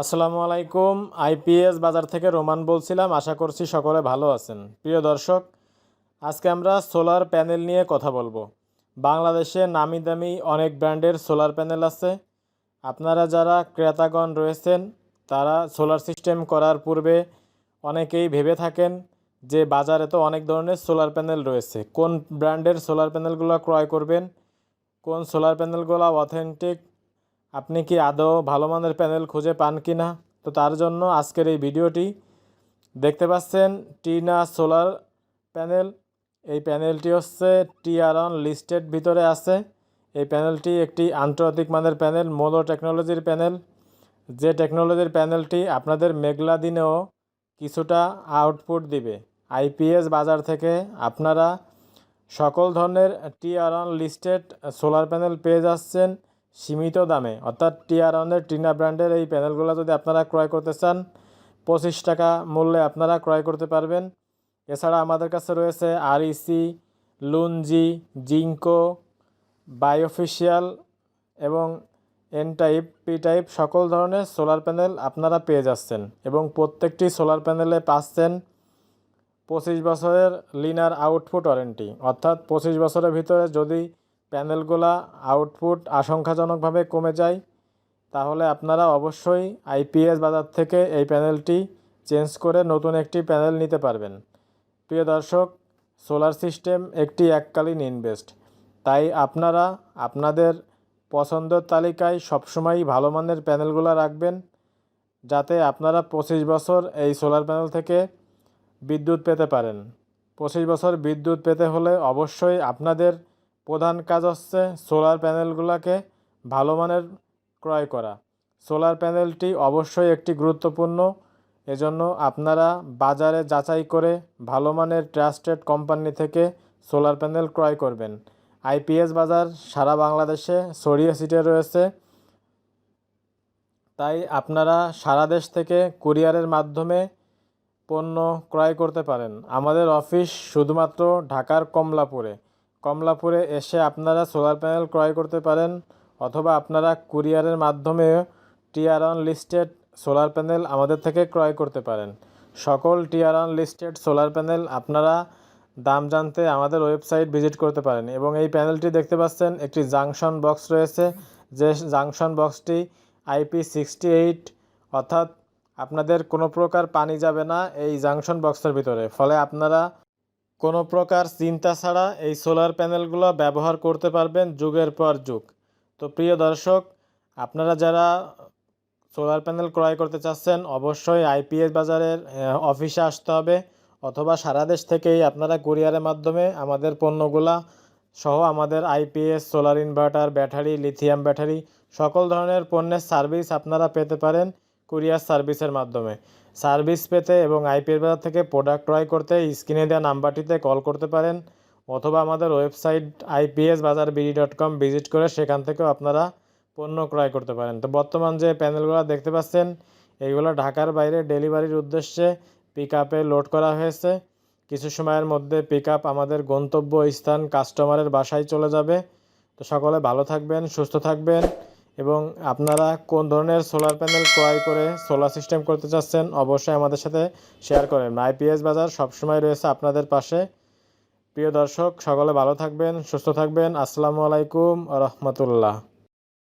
আসসালামু আলাইকুম। আইপিএস বাজার থেকে রোমান বলছিলাম, আশা করছি সকলে ভালো আছেন। প্রিয় দর্শক, আজকে আমরা সোলার প্যানেল নিয়ে কথা বলব। বাংলাদেশে নামি দামি অনেক ব্র্যান্ডের সোলার প্যানেল আছে। আপনারা যারা ক্রেতাগণ রয়েছেন, তারা সোলার সিস্টেম করার পূর্বে অনেকেই ভেবে থাকেন যে বাজারে তো অনেক ধরনের সোলার প্যানেল রয়েছে। কোন ব্র্যান্ডের সোলার প্যানেলগুলো ক্রয় করবেন? কোন সোলার প্যানেলগুলো অথেন্টিক আপনি কি আদৌ ভালো মানের প্যানেল খুঁজে পান কি না? তো তার জন্য আজকের এই ভিডিওটি দেখতে পাচ্ছেন টিনা সোলার প্যানেল। এই প্যানেলটি হচ্ছে টিআরন লিস্টেড ভিতরে আছে। এই প্যানেলটি একটি আন্তর্জাতিক মানের প্যানেল, মোলো টেকনোলজির প্যানেল। যে টেকনোলজির প্যানেলটি আপনাদের মেঘলা দিনেও কিছুটা আউটপুট দিবে। আইপিএস বাজার থেকে আপনারা সকল ধরনের টিআরন লিস্টেড সোলার প্যানেল পেয়ে যাচ্ছেন। সীমিত দামে। অর্থাৎ টিআরনের টিনা ব্র্যান্ডের এই প্যানেলগুলো যদি আপনারা ক্রয় করতে চান, পঁচিশ টাকা মূল্যে আপনারা ক্রয় করতে পারবেন। এছাড়া আমাদের কাছে রয়েছে আরইসি লুনজি জিঙ্কো বায়োফিশিয়াল এবং এন টাইপ পি টাইপ সকল ধরনের সোলার প্যানেল আপনারা পেয়ে যাচ্ছেন এবং প্রত্যেকটি সোলার প্যানেলে পাচ্ছেন পঁচিশ বছরের লিনার আউটপুট ওয়ারেন্টি অর্থাৎ পঁচিশ বছরের ভিতরে যদি প্যানেলগুলা আউটপুট আশঙ্কাজনকভাবে কমে যায়, তাহলে আপনারা অবশ্যই আইপিএস বাজার থেকে এই প্যানেলটি চেঞ্জ করে নতুন একটি প্যানেল নিতে পারবেন। প্রিয় দর্শক, সোলার সিস্টেম একটি এককালীন ইনভেস্ট, তাই আপনারা আপনাদের পছন্দের তালিকায় সবসময়ই ভালো মানের প্যানেলগুলো রাখবেন, যাতে আপনারা পঁচিশ বছর এই সোলার প্যানেল থেকে বিদ্যুৎ পেতে পারেন। পঁচিশ বছর বিদ্যুৎ পেতে হলে অবশ্যই আপনাদের প্রধান কাজ হচ্ছে সোলার প্যানেলগুলোকে ভালো মানের ক্রয় করা। সোলার প্যানেলটি অবশ্যই একটি গুরুত্বপূর্ণ। এজন্য আপনারা বাজারে যাচাই করে ভালো মানের ট্রাস্টেড কোম্পানি থেকে সোলার প্যানেল ক্রয় করবেন। আইপিএস বাজার সারা বাংলাদেশে ছড়িয়ে ছিটে রয়েছে। তাই আপনারা সারা দেশ থেকে কুরিয়ারের মাধ্যমে পণ্য ক্রয় করতে পারেন। আমাদের অফিস শুধুমাত্র ঢাকার কমলাপুরে। কমলাপুরে এসে আপনারা সোলার প্যানেল ক্রয় করতে পারেন অথবা আপনারা কুরিয়ারের মাধ্যমে tier one listed solar panel আমাদের থেকে ক্রয় করতে পারেন। সকল tier one listed solar panel আপনারা দাম জানতে আমাদের ওয়েবসাইট ভিজিট করতে পারেন এবং এই প্যানেলটি দেখতে পাচ্ছেন, একটি জাংশন বক্স রয়েছে, যে জাংশন বক্সটি আইপি সিক্সটি এইট অর্থাৎ আপনাদের কোনো প্রকার পানি যাবে না এই জাংশন বক্সের ভিতরে। ফলে আপনারা কোনো প্রকার চিন্তা ছাড়া এই সোলার প্যানেলগুলো ব্যবহার করতে পারবেন যুগের পর যুগ। তো প্রিয় দর্শক, আপনারা যারা সোলার প্যানেল ক্রয় করতে চাচ্ছেন, অবশ্যই আইপিএস বাজারের অফিসে আসতে হবে অথবা সারা দেশ থেকেই আপনারা কুরিয়ারের মাধ্যমে আমাদের পণ্যগুলা সহ আমাদের IPS, solar inverter, battery, lithium battery, সকল ধরনের পণ্যের সার্ভিস আপনারা পেতে পারেন কুরিয়ার সার্ভিসের মাধ্যমে। সার্ভিস পেতে এবং আইপিএল বাজার থেকে প্রোডাক্ট ক্রয় করতে স্ক্রিনে দেওয়া নাম্বারটিতে কল করতে পারেন অথবা আমাদের website IPS Bazar BD dot com visit করে সেখান থেকেও আপনারা পণ্য ক্রয় করতে পারেন। তো বর্তমান যে প্যানেলগুলো দেখতে পাচ্ছেন এইগুলো ঢাকার বাইরে ডেলিভারির উদ্দেশ্যে পিক লোড করা হয়েছে। কিছু সময়ের মধ্যে পিক আপ আমাদের গন্তব্য স্থান কাস্টমারের বাসায় চলে যাবে। তো সকলে ভালো থাকবেন, সুস্থ থাকবেন। এবং আপনারা কোন ধরনের সোলার প্যানেল ক্রয় করে সোলার সিস্টেম করতে চাচ্ছেন, অবশ্যই আমাদের সাথে শেয়ার করেন। আইপিএস বাজার সবসময় রয়েছে আপনাদের পাশে। প্রিয় দর্শক, সকলে ভালো থাকবেন, সুস্থ থাকবেন। আসসালামু আলাইকুম, রহমতুল্লাহ।